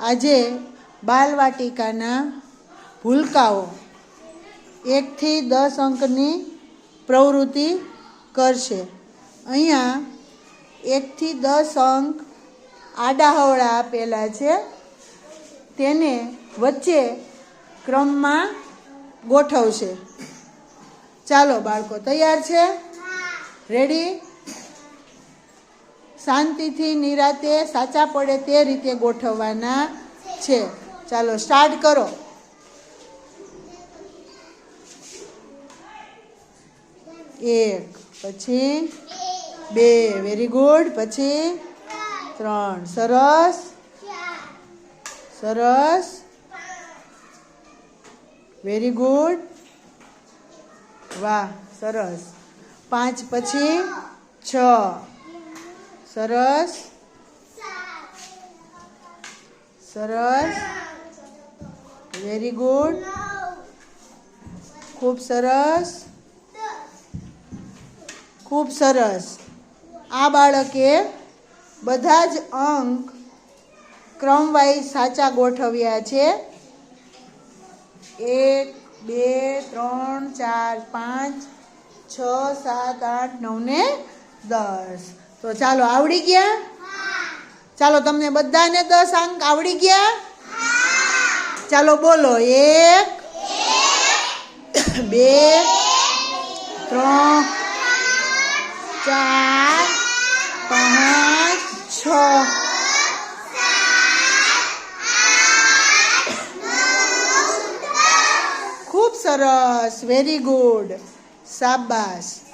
આજે બાલવાટિકાના ભૂલકાઓ એકથી દસ અંકની પ્રવૃત્તિ કરશે. અહીંયા એકથી દસ અંક આડાહવળા આપેલા છે. તેને વચ્ચે ક્રમમાં ગોઠવશે. ચાલો બાળકો, તૈયાર છે? રેડી શાંતિથી નિરાતે સાચા પડે તે રીતે ગોઠવવાના છે. ચાલો સ્ટાર્ટ કરો. એક, પછી બે વેરી ગુડ પછી ત્રણ, સરસ. સરસ. વેરી ગુડ વાહ, સરસ. પાંચ, પછી છ. સરસ. સરસ. વેરી ગુડ ખૂબ સરસ. ખૂબ સરસ. આ બાળકે બધા જ અંક ક્રમવાઇઝ સાચા ગોઠવ્યા છે. એક, બે, ત્રણ, ચાર, પાંચ, છ, સાત, આઠ નવ ને દસ. તો ચાલો, આવડી ગયા? ચાલો, તમને બધાને દસ અંક આવડી ગયા? ચાલો, બોલો, એક, બે, ત્રણ, ચાર, પાંચ, છ. ખૂબ સરસ વેરી ગુડ શાબાશ.